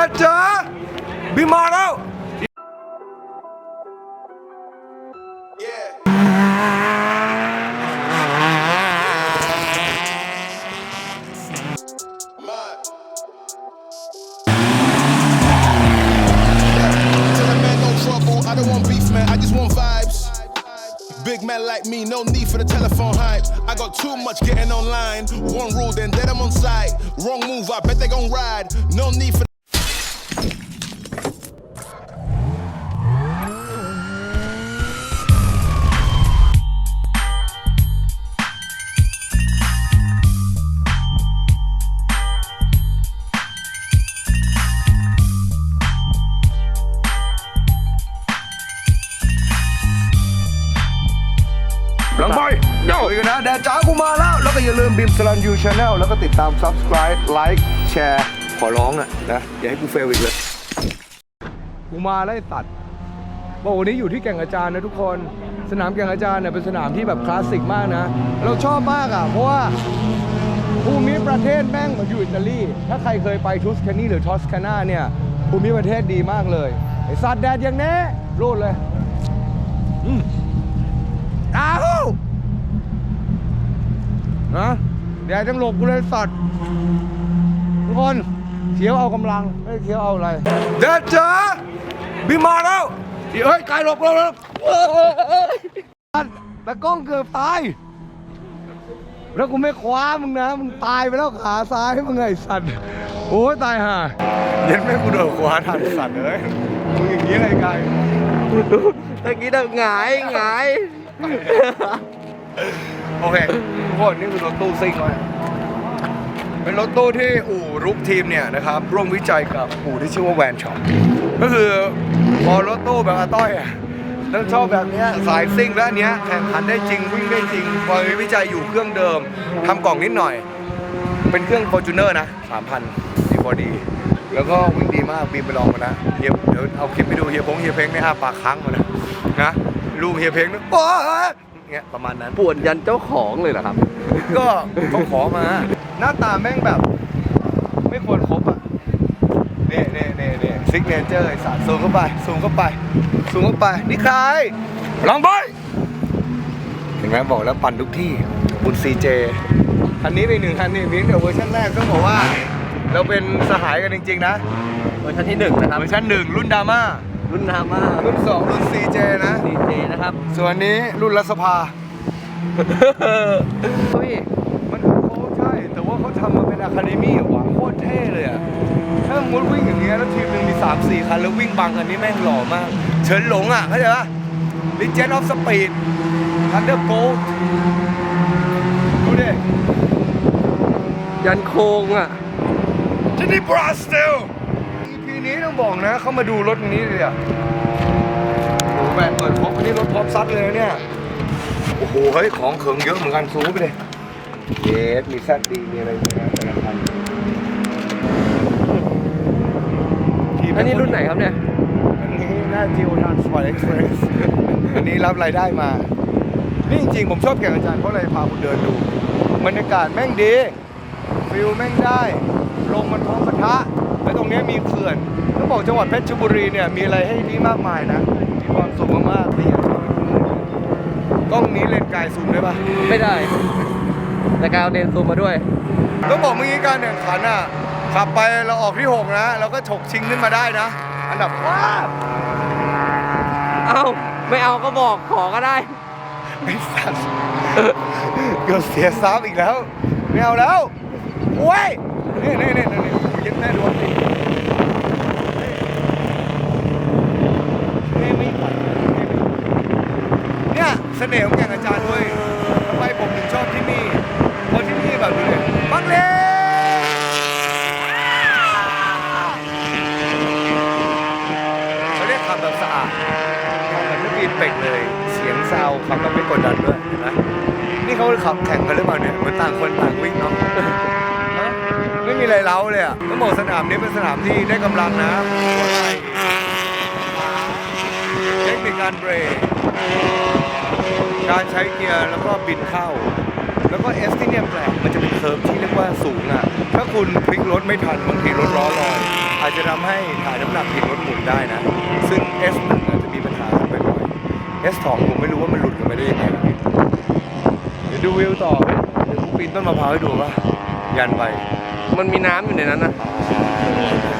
Chapter be model. Big man like me, no need for the telephone hype. I got too much getting online. One rule, then dead I'm on site. Wrong move, I bet they gon' ride. No need for แดดจ้ากูมาแล้ว แล้วก็อย่าลืมบิมสลันยูชาแนลแล้วก็ติดตาม subscribe like แชร์ขอร้องอะนะอย่าให้กูเฟลอีกเลยกูมาไล่ตัดบอกวันนี้อยู่ที่แก่งอาจารย์นะทุกคน สนามแก่งอาจารย์เนี่ยเป็นสนามที่แบบคลาสสิกมากนะ เราชอบมากอะ เพราะว่าภูมิประเทศแม่งเหมือนอยู่อิตาลี ถ้าใครเคยไปทูสคานีหรือทอสคานาเนี่ยภูมิประเทศดีมากเลย ไอ้สัตว์แดดอย่างแน่รูดเลย อืม อ้าว นะเดี๋ยวจังหลบกูเลยสัตว์ทุกคนเขียวเอากำลังไม่เขียวเอาอะไรเด็ดจ๋าบินมาแล้วเฮ้ยกายหลบแล้วแล้วแต่กล้องเกือบตาย แล้วกูไม่คว้ามึงนะ มึงตายไปแล้วขาซ้ายมึงไงสัตว์โอ้ยตายห่าเย็นแม่กูโดนคว้าทันสัตว์เลยมึงอย่างนี้เลยกายตะกี้เดินหงายหงาย โอเคทุกคนนี่คือรถตู้ซิ่งเลยเป็นรถตู้ที่อู่รุกทีมเนี่ยนะครับ ร่วมวิจัยกับอู่ที่ชื่อว่าแวนช็อปก็คือพอรถตู้แบบอาต้อยอะต้องชอบแบบเนี้ยสายซิ่งและอันเนี้ยแข่งขันได้จริงวิ่งได้จริงพอวิจัยอยู่เครื่องเดิมทำกล่องนิดหน่อย เป็นเครื่อง f o r t u n e r นะ3,000ดีพอดี แล้วก็วิ่งดีมากบีมไปลองมานะเฮียเดี๋ยวเอาคลิปไปดูเฮียพงเฮียเพ้งเนี่ยอาปากค้างมานะนะลูกเฮียเพ้งนะโอ้ เงี้ยประมาณนั้นปวดยันเจ้าของเลยเหรอครับ ก็เขาขอมา หน้าตาแม่งแบบ ไม่ควรครบอะเน่เน่เน่เน่ซิกเนเจอร์ไอ้สัตว์ซูมเข้าไปซูมเข้าไปซูมเข้าไปนี่ใครลองไปเห็นไหมบอกแล้วปั่นทุกที่บุญซีเจคันนี้เป็นหนึ่งคันนี่มิ้งเดี๋ยวเวอร์ชันแรกต้องบอกว่า เราเป็นสหายกันจริงๆนะ เวอร์ชันที่หนึ่งนะครับเวอร์ชันหนึ่งรุ่นดราม่า รุ่นนามารุ่นสองรุ่นซีเจนะ ดีเจนะครับ ส่วนนี้รุ่นรัฐสภาพี่มันเขาใช่ แต่ว่าเขาทำมาเป็นอะคาเดมี่ว่ะโคตรเท่เลยอะ ถ้ามุดวิ่งอย่างเงี้ยแล้วทีมหนึ่งมี 3 4 คัน แล้ววิ่งบังอันนี้แม่งหล่อมาก เฉินหลงอะเข้าใจปะ Legend of Speed Thunderbolt ดูดิยันโค้งอะที่นี่บราซิล EP นี้ต้องบอกนะเขามาดูรถนี้เลยอะโอ้โหแบตเปิดพร้อมอันนี้รถพร้อมซัดเลยนะเนี่ย โอ้โหเฮ้ยของเขิงเยอะเหมือนกันซูไปเลยเยสมีแซดดีมีอะไรอย่างเงี้ยแต่ละคันอันนี้รุ่นไหนครับเนี่ย อันนี้หน้าจิวทางสปอร์ตเอ็กซ์เพรสอันนี้รับรายได้มา นี่จริงๆ ผมชอบแก่งอาจารย์เพราะอะไรพาคุณเดินดู บรรยากาศแม่งดี ฟิลแม่งได้ รงเนี้ยมีเขื่อนต้องบอกจังหวัดเพชรบุรีเนี่ยมีอะไรให้ดีมากมายนะมีความสุขมากๆที่อยากจะไปดูกล้องนี้เลนส์ไกลซูมได้ปะไม่ได้ แต่กาวเดนซูมมาด้วย ต้องบอกเมื่อกี้การแข่งขันอะขับไปเราออกที่ 6 นะ เราก็ฉกชิงขึ้นมาได้นะ อันดับว้าบเอ้าไม่เอาก็บอกขอก็ได้ไอ้สัตว์เกือบเสียซับอีกแล้ว ไม่เอาแล้วโอ้ยนี่นี่นี่นี่ยึดแม่ดวงสินี่ไม่ไหว เนี่ยเสน่ห์ของแก่งอาจารย์ด้วยทำไมผมถึงชอบที่นี่เพราะที่นี่แบบนี้บังเลเขาเรียกขับแบบสะอาดขับแบบไม่ปีนเป็กเลย เสียงซาวขับแบบไม่กดดันด้วยเห็นไหมนี่เขาขับแข่งกันหรือเปล่าเนี่ยเหมือนต่างคนต่างวิ่งเนาะไม่มีอะไรเล้าเลยอะต้องบอกสนามนี้เป็นสนามที่ได้กำลังนะ เทคนิคการเบรกการใช้เกียร์แล้วก็บินเข้า แล้วก็เอสที่เนี่ยแปลกมันจะเป็นเคิร์ฟที่เรียกว่าสูงอะ ถ้าคุณพลิกรถไม่ทันบางทีรถล้อลอยอาจจะทำให้ถ่ายน้ำหนักผิดรถหมุนได้นะ ซึ่ง S1 อาจจะมีปัญหาบ่อยๆ S2 ผมไม่รู้ว่ามันหลุดกันไปได้ยังไงนะเดี๋ยวดูวิวต่อเดี๋ยวกูปีนต้นมะพร้าวให้ดูป่ะยันไป มันมีน้ำอยู่ในนั้นนะ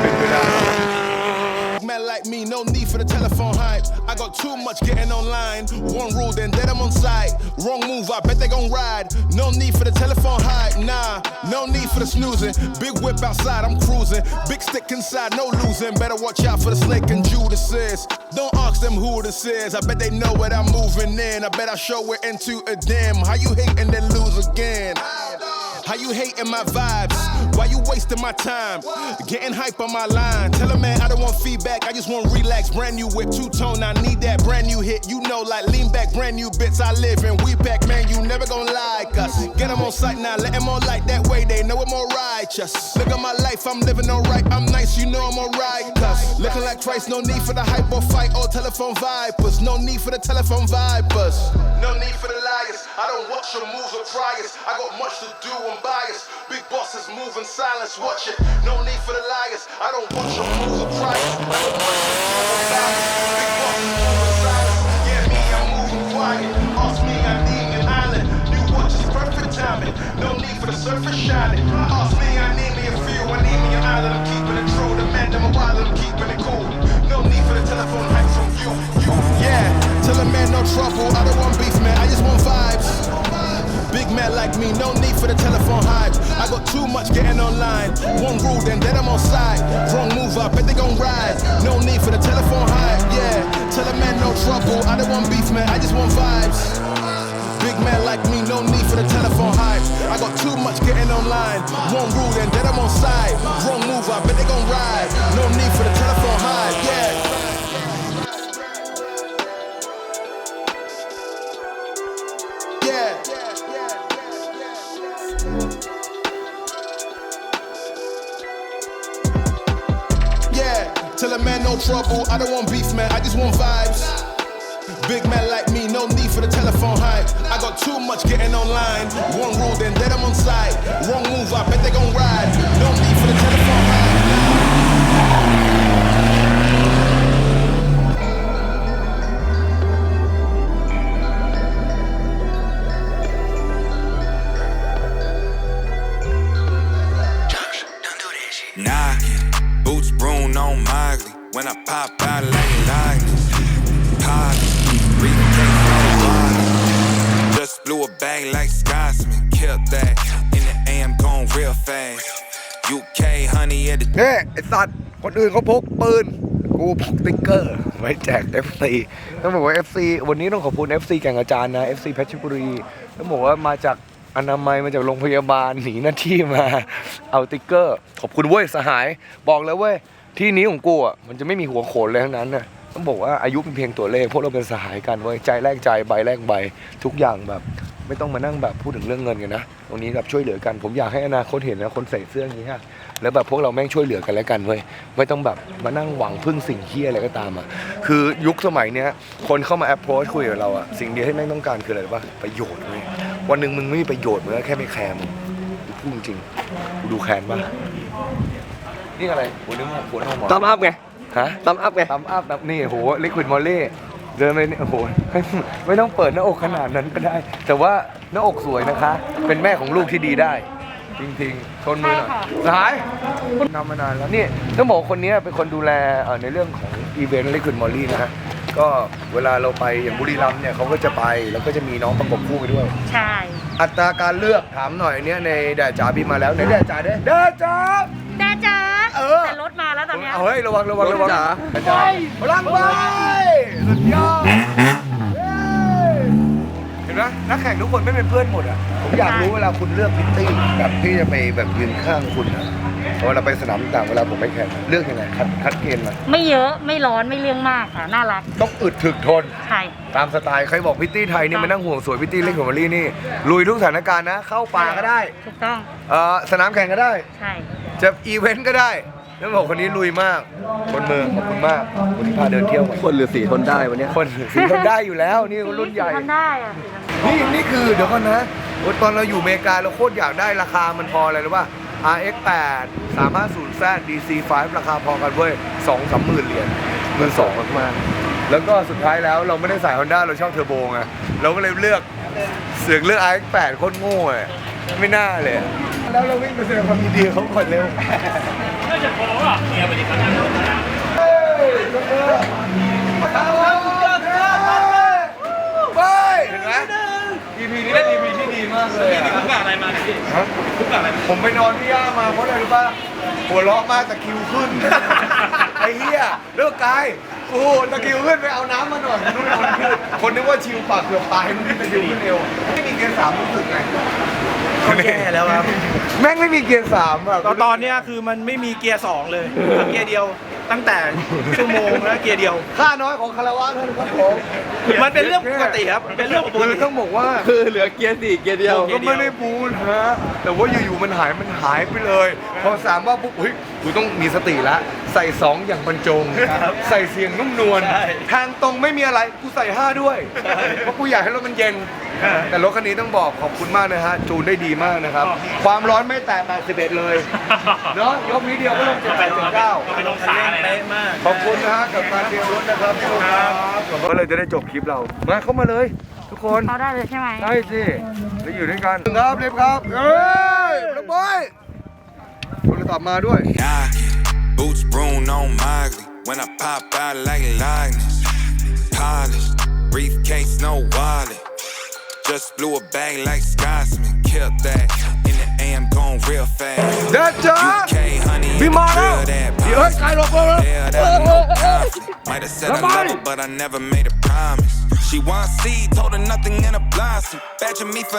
เป็นไปได้ Man like me, no need for the telephone hype. I got too much getting online. One rule, then dead I'm on site. Wrong move, I bet they gon' ride. No need for the telephone hype, nah. No need for the snoozing. Big whip outside, I'm cruising. Big stick inside, no losing. Better watch out for the snake and Judas is. Don't ask them who this is. I bet they know what I'm moving in. I bet I show it into a dim. How you hate and then lose again? How you hating my vibes? Why you wasting my time? Getting hype on my line. Tell a man I don't want feedback, I just want relax. Brand new whip, two tone, I need that brand new hit. You know, like lean back, brand new bits I live in. We back, man, you never gonna like us. Get them on sight now, let them on light that way, they know I'm more righteous. Look at my life, I'm living alright, I'm nice, you know I'm alright. Looking like Christ, no need for the hype or fight or telephone vipers. No need for the telephone vipers. No need for the liars. I don't watch your moves or priors. I got much to do, I'm biased. Big bosses move in silence, watch it. No need for the liars. I don't watch your moves or priors. I got much to do, I'm biased. Big bosses move in silence. Yeah, me, I'm moving quiet. Ask me, I need an island. New watch is perfect timing. No need for the surface shining. Ask me, I need me a few. I need me an island. I'm keeping it Trouble. I don't want beef, man. I just want vibes. Big man like me, no need for the telephone hype. I got too much getting online. One rule, then then I'm on side. Wrong move, I bet they gon' ride. No need for the telephone hype, yeah. Tell a man no trouble. I don't want beef, man. I just want vibes. Big man like me, no need for the telephone hype. I got too much getting online. One rule, then then I'm on side. Wrong move, I bet they gon' ride. No need for the telephone hype, trouble. I don't want beef, man. I just want vibes. Big man like me, no need for the telephone hype. I got too much getting online. One rule, then then I'm on side. Wrong เนี่ยไอสัตว์ คนอื่นเขาพกปืน กูพกติ๊กเกอร์ ไว้แจก FC ต้องบอกว่า FC วันนี้ต้องขอบคุณ FC แก่งอาจารย์นะ FC เพชรบุรีต้องบอกว่ามาจากอนามัยมาจากโรงพยาบาลหนีหน้าที่มา เอาติ๊กเกอร์ ขอบคุณเว้ยสหาย บอกแล้วเว้ยที่นี้ของกูอะมันจะไม่มีหัวโขนเลยทั้งนั้นนะต้องบอกว่าอายุเป็นเพียงตัวเลขพวกเราเป็นสหายกันเว้ยใจแลกใจใบแลกใบทุกอย่างแบบ ไม่ต้องมานั่งแบบพูดถึงเรื่องเงินกันนะตรงนี้แบบช่วยเหลือกัน ผมอยากให้อนาคตเห็นนะคนใส่เสื้ออย่างนี้ฮะแล้วแบบพวกเราแม่งช่วยเหลือกันแล้วกันเว้ยไม่ต้องแบบมานั่งหวังพึ่งสิ่งเฮี้ยอะไรก็ตามอะคือยุคสมัยเนี้ยคนเข้ามาแอปโพสคุยกับเราอะสิ่งเดียวที่แม่งต้องการคืออะไรรู้ป่ะประโยชน์เว้ยวันหนึ่งมึงไม่มีประโยชน์มึงก็แค่ไม่แคร์มึงพูดจริงกูดูแคนป่ะนี่อะไรหัวนึกว่าหัวนมเหรอตามอัพไงฮะตามอัพไงตั้มอัพแบบนี่โหลิควิดมอลลี่ เดินไปนี่โอ้โหไม่ต้องเปิดหน้าอกขนาดนั้นก็ได้ แต่ว่าหน้าอกสวยนะคะ เป็นแม่ของลูกที่ดีได้ จริงๆ ชนมือหน่อยสหายทำมานานแล้วนี่ต้องบอกว่าคนนี้เป็นคนดูแลเอ่อในเรื่องของอีเวนต์ลิควิดมอลลี่นะฮะก็เวลาเราไปอย่างบุรีรัมย์เนี่ยเขาก็จะไปแล้วก็จะมีน้องประกบคู่ไปด้วย ใช่ อัตราการเลือกถามหน่อยเนี่ยในแดดจ๋าบินมาแล้วในแดดจ๋าเด้แดดจ๋าแด้จ้าเออ แต่รถมาแล้วตอนเนี้ย เอาเฮ้ยระวังระวังระวังจ๋าจ๋าพลังไป นไหมนักแข่งทุกคนไม่เป็นเพื่อนหมดอะผมอยากรู้เวลาคุณเลือกพิตตี้แบบที่จะไปแบบยืนข้างคุณอะเวลาไปสนามต่างเวลาผมไปแข่งเลือกยังไงคัดคัดเกณฑ์มาไม่เยอะไม่ร้อนไม่เรื่องมากค่ะน่ารักต้องอึดถึกทน ใช่ ตามสไตล์ใครบอกพิตตี้ไทยนี่มานั่งห่วงสวยพิตตี้เล็กของมารีนี่ลุยทุกสถานการณ์นะ เข้าป่าก็ได้ถูกต้อง เอ่อสนามแข่งก็ได้ ใช่จะอีเวนต์ก็ได้ แล้วบอกคนนี้ลุยมาก คนเมืองขอบคุณมากวันนี้พาเดินเที่ยวมาคนหรือสีทนได้วันเนี้ยคนสีคนได้อยู่แล้ว นี่รุ่นใหญ่ ทำได้อะนี่นี่คือเดี๋ยวก่อนนะโอ้ตอนเราอยู่อเมริกาเราโคตรอยากได้ราคามันพออะไรหรือว่า RX8 350 Z DC5 ราคาพอกันเว้ย2 3หมื่นเหรียญมือสองมากๆแล้วก็สุดท้ายแล้วเราไม่ได้ใส่ Honda เราชอบเทอร์โบไงเราก็เลยเลือกเสือกเลือก RX8 โคตรโง่อะไม่น่าเลยอะแล้วเราวิ่งไปแสดงความยินดีกับเขาก่อนเร็ว ไปเห็นไหม EP นี้เป็น EP ที่ดีมากเลยอะทุณกอะไรมาเนี่ยพี่ฮะทุณกอะไรมาผมไปนอนที่ย่ามาเพราะอะไรรู้ป่ะหัวเราะมากตะคริวขึ้น ไอ้เหี้ยเลิกกายโอ้โหตะคริวขึ้นไปเอาน้ำมาหน่อยนู่นนอนขึ้นคนนึกว่าชิวปากเกือบตายมันตะคริวขึ้นเอวไม่มีเกียร์สามรู้สึกไง แย่แล้วครับ แม่งไม่มีเกียร์สามอะตอนตอนเนี้ยคือมันไม่มีเกียร์สองเลยเกียร์เดียวตั้งแต่ชั่วโมงแล้วเกียร์เดียว ค่าน้อยของคาราวานท่านครับผมมันเป็นเรื่องปกติครับ เป็นเรื่องปกคือติต้องบอกว่าคือเหลือเกียร์สี่เกียร์เดียวผมก็ไม่ได้บูนฮะแต่ว่าอยู่ๆมันหายมันหายไปเลย พอสามว่าปุ๊บเฮ้ยกูต้องมีสติละใส่สองอย่างบรรจง ใส่เสียงนุ่มนวลใช่ทางตรงไม่มีอะไรกูใส่ห้าด้วยเพราะกูอยากให้รถมันเย็น แต่รถคันนี้ต้องบอกขอบคุณมากนะฮะจูนได้ดีมากนะครับ ความร้อนไม่แตะ81 เลยเนาะยกนี้เดียวก็ลง78 79ไปลงขาเลยนะมากขอบคุณนะฮะกับการเตรียมรถนะครับพี่ลูกครับก็เลยจะได้จบคลิปเรา มาเข้ามาเลย ทุกคนเขาได้เลยใช่ไหมใช่สิแล้วอยู่ด้วยกันครับเรียบครับเอ้ยระบอยโทรศัพท์มาด้วย Knocking, boots Bruno on Miley. When I pop out like lightning, polished, briefcase, no wallet. Just blew a bag like Scotsman, killed that. In the AM, going real fast. เด็ดจ้า UK, honey, พี่มาแล้ว drill that เดี๋ยวให้ใครหลบเราแล้ว Yeah, that no confidence. Might have said I love her, but I never made a promise. She want seed, told her nothing in a blossom. Badging me for